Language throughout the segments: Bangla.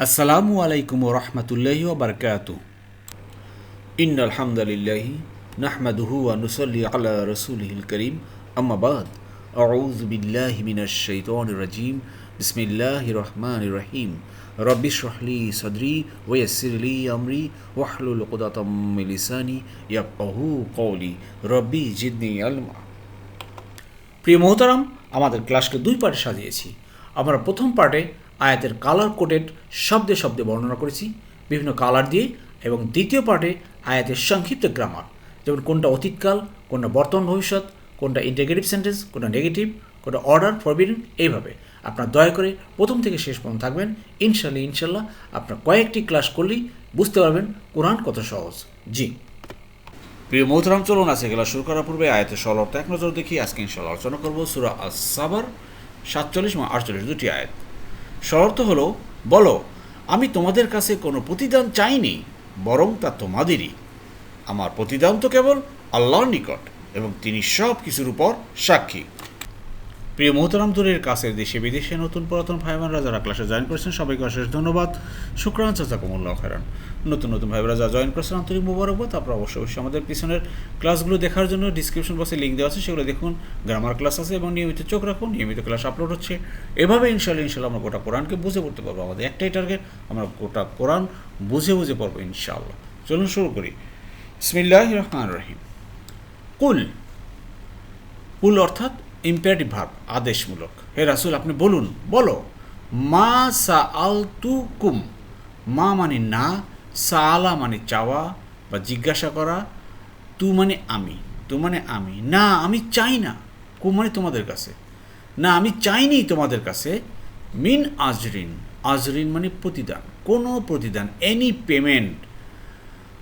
আসসালামু আলাইকুম রহমতুল্লাহি ওবরকাত ইন আলহামদুলিল্লাহি নাহমাদুহু ওয়া নুসাল্লি আলা রাসূলিহিল করিম। আম্মা বাদ। আউযু বিল্লাহি মিনাশ শাইতানির রাজিম। বিসমিল্লাহির রহমানির রহিম। রব্বি ইশরাহলি সাদরি ওয়া ইয়াসসিরলি আমরি ওয়াহলুল উকদাতাম মিন লিসানি ইয়াফকাহু কওলি। রব্বি জিদনি ইলমা প্রিয় মোহতারাম, আমাদের ক্লাসকে দুই পার্টে সাজিয়েছি। আমরা প্রথম পার্টে আয়াতের কালার কোডেড শব্দে শব্দে বর্ণনা করেছি, বিভিন্ন কালার দিয়ে এবং দ্বিতীয় পার্টে আয়াতের সংক্ষিপ্ত গ্রামার যেমন কোনটা অতীতকাল, কোনটা বর্তমান ভবিষ্যৎ, কোনটা ইন্টিগ্রেটিভ সেন্টেন্স কোনটা নেগেটিভ কোনটা অর্ডার ফরবিডেন এইভাবে। আপনার দয়া করে প্রথম থেকে শেষ পর্যন্ত থাকবেন। ইনশাল্লাহ ইনশাল্লাহ আপনার কয়েকটি ক্লাস করলেই বুঝতে পারবেন কোরআন কত সহজ। জি। প্রিয় মোহতরাম, চলুন আছে গেলা শুরু করার পূর্বে আয়াতের সলর্থ এক নজর দেখি। আজকে ইনশাল্লাহ আলোচনা করব সুরা আস সাবার সাতচল্লিশ এবং আটচল্লিশ দুটি আয়াত। সলর্থ হলো, বলো, আমি তোমাদের কাছে কোনো প্রতিদান চাইনি, বরং তা তোমাদেরই। আমার প্রতিদান তো কেবল আল্লাহর নিকট, এবং তিনি সব কিছুর উপর সাক্ষী। প্রিয় মোহতারাম দূরের কাছের দেশে, বিদেশে নতুন পুরাতন ভাইবানরা যারা ক্লাসে জয়েন করেছেন, সবাইকে অশেষ ধন্যবাদ। শুক্রান চাচা কমুল্লাহ খেরান নতুন নতুন ভাইবারা যারা জয়েন করেছেন, আন্তরিক মুবারকবাদ। আপনারা অবশ্যই অবশ্যই আমাদের পিছনের ক্লাসগুলো দেখার জন্য ডিসক্রিপশন বক্সে লিঙ্ক দেওয়া আছে, সেগুলো দেখুন। গ্রামার ক্লাস আছে এবং নিয়মিত চোখ রাখুন, নিয়মিত ক্লাস আপলোড হচ্ছে। এভাবে ইনশাল্লাহ ইনশাল্লাহ আমরা গোটা কোরআনকে বুঝে পড়তে পারব। আমাদের একটাই টার্গেট আমরা গোটা কোরআন বুঝে বুঝে পড়ব ইনশাআল্লাহ। চলুন শুরু করি। ইসমিল্লাহ রহমান রহিম। কুল। কুল অর্থাৎ ইম্পারেটিভ ভার্ব আদেশমূলক। হে রাসুল, আপনি বলুন, বলো, মা সা আল তু কুম মা মানে না সা আলা মানে চাওয়া বা জিজ্ঞাসা করা, তু মানে আমি, তু মানে আমি, না, আমি চাই না কুম মানে তোমাদের কাছে, না, আমি চাইনি তোমাদের কাছে, মিন আজরিন আজরিন মানে প্রতিদান, কোনো প্রতিদান এনি পেমেন্ট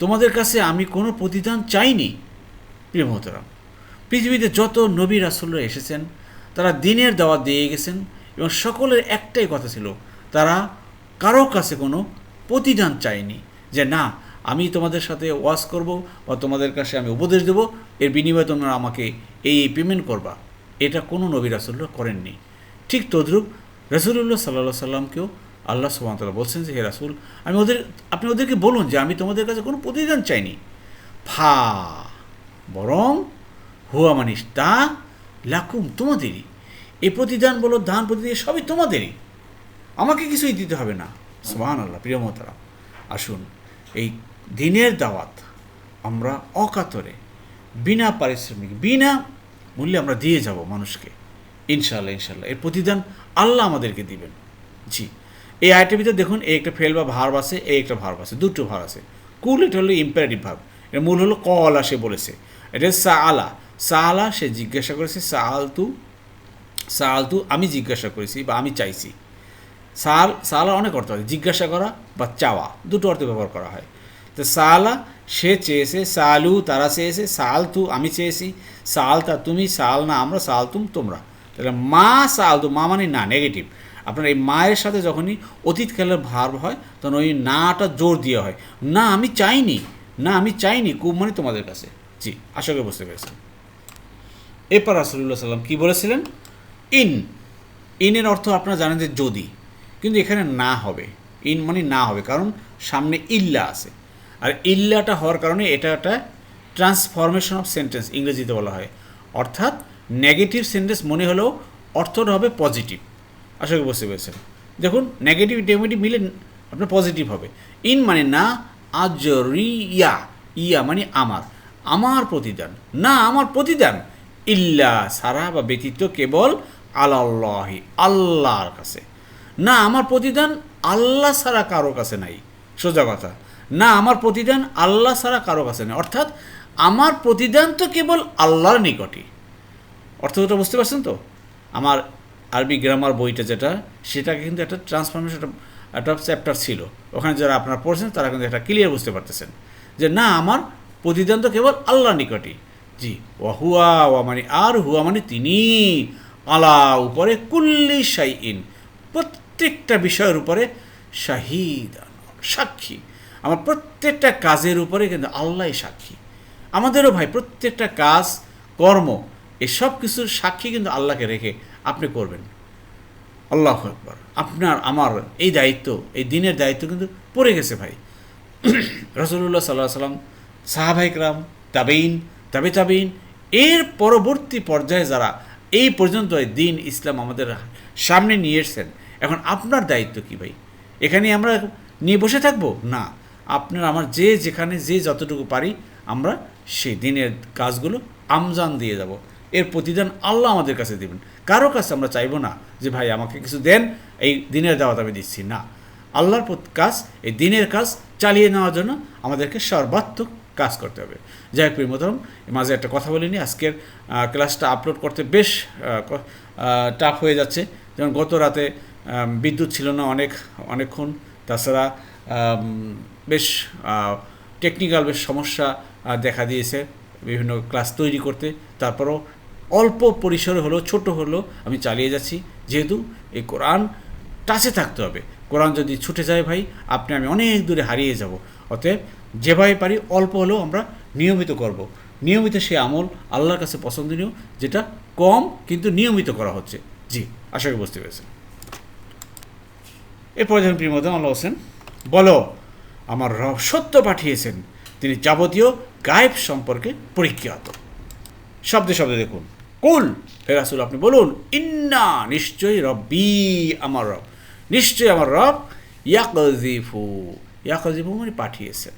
তোমাদের কাছে আমি কোনো প্রতিদান চাইনি, প্রিয় মহতরাম। পৃথিবীতে যত নবী রাসুলরা এসেছেন, তারা দিনের দাওয়াত দিয়ে গেছেন এবং সকলের একটাই কথা ছিল, তারা কারও কাছে কোনো প্রতিদান চায়নি যে, না, আমি তোমাদের সাথে ওয়াজ করব বা তোমাদের কাছে আমি উপদেশ দেব, এর বিনিময়ে তোমরা আমাকে এই পেমেন্ট করবা। এটা কোনো নবী রাসুলরা করেননি। ঠিক তদ্রূপ রসুল্লাহ সাল্লা সাল্লামকেও আল্লাহ সুবাহতাল্লাহ বলছেন যে, হে রাসুল, আমি ওদের, আপনি ওদেরকে বলুন যে, আমি তোমাদের কাছে কোনো প্রতিদান চাইনি। ফা, বরং হুয়া মানিস, তা লাকুম তোমাদেরই। এই প্রতিদান বলো, দান প্রতিদান সবই তোমাদেরই। আমাকে কিছুই দিতে হবে না। সোহান আল্লাহ প্রিয় মতারা আসুন, এই দিনের দাওয়াত আমরা অকাতরে, বিনা পারিশ্রমিক, বিনা মূল্যে আমরা দিয়ে যাব মানুষকে। ইনশাল্লাহ ইনশাল্লাহ এর প্রতিদান আল্লাহ আমাদেরকে দিবেন। জি, এই আইটের ভিতরে দেখুন, এই একটা ফেল বা ভার্ব আছে, এই একটা ভার্ব আছে, দুটো ভার আছে। কুল, এটা হলো ইম্পারেটিভ ভার্ব। এর মূল হলো কলা সে বলেছে। এটা সা আলা সা আলা সে জিজ্ঞাসা করেছে সা আলতু সা আলতু আমি জিজ্ঞাসা করেছি বা আমি চাইছি। সাল, সালা অনেক অর্থ হয় জিজ্ঞাসা করা বা চাওয়া, দুটো অর্থে ব্যবহার করা হয়। তো সালা, সে চেয়েছে, সালু তারা চেয়েছে, সাল তু আমি চেয়েছি, সাল তা তুমি, সাল না আমরা, সাল তুম তোমরা। তাহলে মা সাল তু, মা মানে না, নেগেটিভ। আপনার এই মায়ের সাথে যখনই অতীতকালের ভার হয়, তখন ওই নাটা জোর দেওয়া হয়। না, আমি চাইনি, না, আমি চাইনি কুব মানে তোমাদের কাছে। জি, আশা করি বুঝতে পেরেছেন। এরপর রাসুল্লাহ সাল্লাম কী বলেছিলেন? ইন। ইনের অর্থ আপনারা জানেন যে যদি। কিন্তু এখানে না হবে। ইন মানে না হবে, কারণ সামনে ইল্লা আছে। আর ইল্লাটা হওয়ার কারণে এটা একটা ট্রান্সফরমেশন অফ সেন্টেন্স ইংরেজিতে বলা হয়। অর্থাৎ নেগেটিভ সেন্টেন্স মনে হলেও অর্থটা হবে পজিটিভ আশা করি বুঝতে পেরেছেন। দেখুন নেগেটিভ নেগেটিভ মিলে আপনার পজিটিভ হবে। ইন মানে না, আজরিয়া। ইয়া মানে আমার। আমার প্রতিদান। না, আমার প্রতিদান। ইল্লা, সারা বা ব্যতীত কেবল আল্লাহি আল্লাহর কাছে। না, আমার প্রতিদান আল্লাহ ছাড়া কারও কাছে নাই। সোজা কথা। না, আমার প্রতিদান আল্লাহ ছাড়া কারও কাছে নেই। অর্থাৎ, আমার প্রতিদান তো কেবল আল্লাহর নিকটই। অর্থটা বুঝতে পারছেন তো? আমার আরবি গ্রামার বইটা যেটা, সেটাকে কিন্তু একটা ট্রান্সফরমেশন একটা চ্যাপ্টার ছিল। ওখানে যারা আপনারা পড়ছেন, তারা কিন্তু একটা ক্লিয়ার বুঝতে পারতেছেন। যে না, আমার প্রতিদান তো কেবল আল্লাহর নিকটই। জি, ওয়াহুয়া ওয়া মানে আর, হুয়া মানে তিনি। আলা উপরে কুল্লি শাই ইন প্রত্যেকটা বিষয়ের উপরে শাহিদ, সাক্ষী। আমার প্রত্যেকটা কাজের উপরে কিন্তু আল্লাহ সাক্ষী। আমাদেরও ভাই প্রত্যেকটা কাজ, কর্ম, এসব কিছুর সাক্ষী কিন্তু আল্লাহকে রেখে আপনি করবেন। আল্লাহ একবার আপনার, আমার এই দায়িত্ব, এই দিনের দায়িত্ব কিন্তু পড়ে গেছে ভাই। রসুল্লাহ সাল্লাহ সাল্লাম সাহাবাইকরাম তাবেইন তাবে তাবেইন এর পরবর্তী পর্যায়ে যারা এই পর্যন্ত দিন ইসলাম আমাদের সামনে নিয়ে এসছেন, এখন আপনার দায়িত্ব কি ভাই? এখানে আমরা নিয়ে বসে থাকব? না। আপনার আমার যে যেখানে যে যতটুকু পারি, আমরা সেই দিনের কাজগুলো আমজান দিয়ে যাব। এর প্রতিদান আল্লাহ আমাদের কাছে দেবেন। কারও কাছে আমরা চাইব না যে, ভাই, আমাকে কিছু দেন, এই দিনের দাওয়াত আমি দিচ্ছি। না। আল্লাহর কাজ, এই দিনের কাজ চালিয়ে নেওয়ার জন্য আমাদেরকে সর্বাত্মক কাজ করতে হবে। যাই হোক প্রিয় মোহতরম, মাঝে একটা কথা বলিনি আজকের ক্লাসটা আপলোড করতে বেশ টাফ হয়ে যাচ্ছে। যেমন গত রাতে বিদ্যুৎ ছিল না অনেক অনেকক্ষণ। তাছাড়া বেশ টেকনিক্যাল বেশ সমস্যা দেখা দিয়েছে বিভিন্ন ক্লাস তৈরি করতে। তারপরও অল্প পরিসরে হলেও ছোট হলেও আমি চালিয়ে যাচ্ছি। যেহেতু এই কোরআন টাচে থাকতে হবে। কোরআন যদি ছুটে যায় ভাই আপনি আমি অনেক দূরে হারিয়ে যাব। অতএব যেভাবে পারি অল্প হলেও আমরা নিয়মিত করব। নিয়মিত সে আমল আল্লাহর কাছে পছন্দনীয়, যেটা কম কিন্তু নিয়মিত করা হচ্ছে। জি, আশা করি বুঝতে পেরেছেন। এরপরে যখন প্রিয়মতম আল্লাহ হোসেন বলো, আমার রব সত্য পাঠিয়েছেন, তিনি যাবতীয় গায়েব সম্পর্কে পরীক্ষাত শব্দে শব্দে দেখুন, কুল, হে রাসুল, আপনি বলুন, ইন্না, নিশ্চয়ই রব্বি আমার রব। নিশ্চয়ই আমার রব ইয়াকজিফু ইয়াকজিফু মানে পাঠিয়েছেন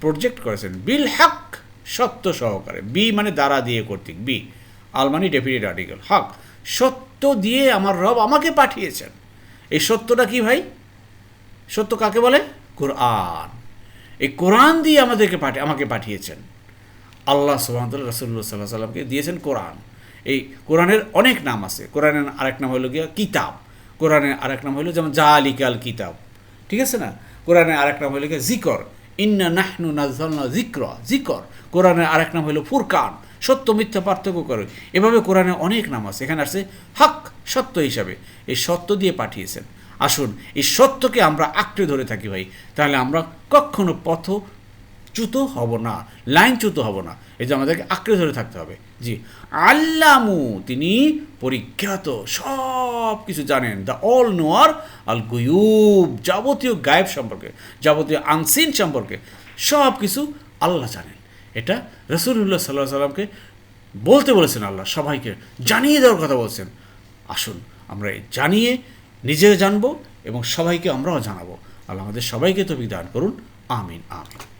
প্রজেক্ট করেছেন। বিল হক, সত্য সহকারে। বি মানে দ্বারা দিয়ে কর্তৃক। বি আল মানে ডেফিনেট আর্টিকেল। হক, সত্য দিয়ে আমার রব আমাকে পাঠিয়েছেন। এই সত্যটা কি ভাই? সত্য কাকে বলে? কোরআন। এই কোরআন দিয়ে আমাদেরকে পাঠি, আমাকে পাঠিয়েছেন। আল্লাহ সুবাহতাল রসুল্লা সাল্লাহ সাল্লামকে দিয়েছেন কোরআন। এই কোরআনের অনেক নাম আছে। কোরআনের আরেক নাম হলো গিয়া কিতাব। কোরআনের আরেক নাম হলো যেমন জালিকাল কিতাব। ঠিক আছে না? কোরআনের আরেক নাম গিয়া জিকর। ইন্না নাহনু নাজলনা জিক্র। জিকর। কোরআনের আরেক নাম হলো ফুরকান। সত্য, মিথ্যা পার্থক্য করে। এভাবে কোরআনে অনেক নাম আছে। এখানে আসছে হক, সত্য হিসাবে। এই সত্য দিয়ে পাঠিয়েছেন। আসুন, এই সত্যকে আমরা আঁকড়ে ধরে থাকি ভাই। তাহলে আমরা কখনো পথ চ্যুত হব না লাইনচ্যুত হব না। এই যে আমাদেরকে আঁকড়ে ধরে থাকতে হবে। জি। আল্লামু, তিনি পরিজ্ঞাত, সব কিছু জানেন। দ্য অল নোয়ার, আল গুয়ুব যাবতীয় গায়েব সম্পর্কে, যাবতীয় আনসিন সম্পর্কে সব কিছু আল্লাহ জানেন। এটা রসুল্লাহ সাল্লাহ সাল্লামকে বলতে বলেছেন আল্লাহ, সবাইকে জানিয়ে দেওয়ার কথা বলছেন। আসুন, আমরা জানিয়ে নিজে জানব এবং সবাইকে আমরাও জানাব। আল্লাহ আমাদের সবাইকে তো দান করুন। আমিন আমিন।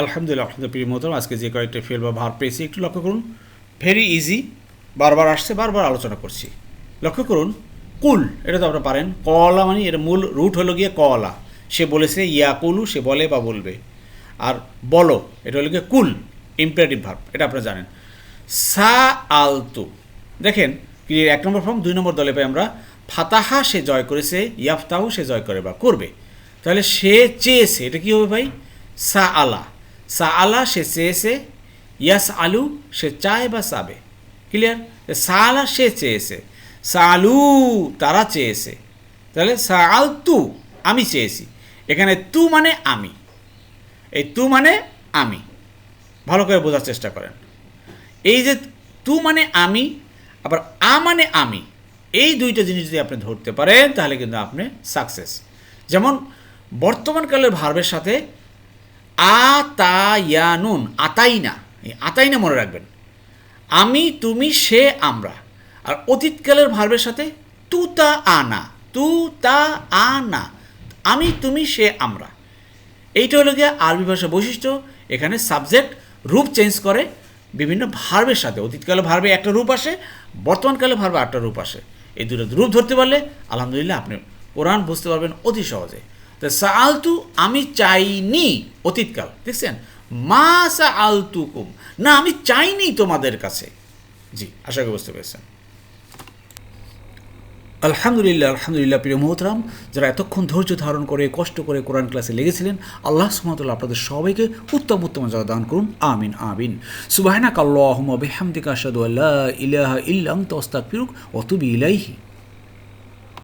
আলহামদুলিল্লাহ আপনাদের প্রিয় মতো আজকে যে কয়েকটা ফেল বা ভার পেয়েছি, একটু লক্ষ্য করুন। ভেরি ইজি বারবার আসছে, বারবার আলোচনা করছি। লক্ষ্য করুন, কুল, এটা তো আপনারা পারেন, কলা মানে এর মূল রুট হলো গিয়ে কলা। সে বলেছে ইয়াকুলু সে বলে বা বলবে। আর বলো, এটা হলো গিয়ে কুল ইম্পারেটিভ ভার্ব এটা আপনারা জানেন। সা আলতু, দেখেন এক নম্বর ফর্ম দুই নম্বর দলে পাই আমরা, ফাতাহা সে জয় করেছে, ইয়াফতাহু সে জয় করে বা করবে। তাহলে সে চেয়েছে, এটা কী হবে ভাই? সা আলা। সা আলা সে চেয়েছে ইয়াস আলু সে চায় বা চাবে ক্লিয়ার সা আলা সে চেয়েছে সা আলু তারা চেয়েছে তাহলে সা আল তু আমি চেয়েছি এখানে তু মানে আমি। এই তু মানে আমি। ভালো করে বোঝার চেষ্টা করেন। এই যে তু মানে আমি, আবার আ মানে আমি, এই দুইটা জিনিস যদি আপনি ধরতে পারেন, তাহলে কিন্তু আপনি সাকসেস যেমন বর্তমানকালের ভার্বের সাথে আতায়ানুন, আতাইনা। এই আতাইনা মনে রাখবেন। আমি, তুমি, সে, আমরা। আর অতীতকালের ভার্বের সাথে তু তা আনা তু তা আনা আমি, তুমি, সে, আমরা। এইটা হলো গিয়ে আরবি ভাষা বৈশিষ্ট্য। এখানে সাবজেক্ট রূপ চেঞ্জ করে বিভিন্ন ভার্বের সাথে। অতীতকালে ভার্বে একটা রূপ আসে বর্তমানকালে ভার্বে একটা রূপ আসে। এই দুটো রূপ ধরতে পারলে, আলহামদুলিল্লাহ আপনি কোরআন বুঝতে পারবেন অতি সহজে। তো আমি চাইনি অতীতকাল, দেখছেন? মা সা আলতু কুম না, আমি চাইনি তোমাদের কাছে। জি, আশা করি বুঝতে পেরেছেন। আলহামদুলিল্লাহ আলহামদুলিল্লাহ, প্রিয় মোহতরাম, যারা এতক্ষণ ধৈর্য ধারণ করে, কষ্ট করে কোরআন ক্লাসে লেগেছিলেন, আল্লাহ সুমতুল্লাহ আপনাদের সবাইকে উত্তম উত্তম যারা দান করুন, আমিন আমিন। সুবাহনা কাল্লাহম বেহামদিকা আসাদু আল্লাহ তস্তাক ফিরুক অতুবি ইলাইহি।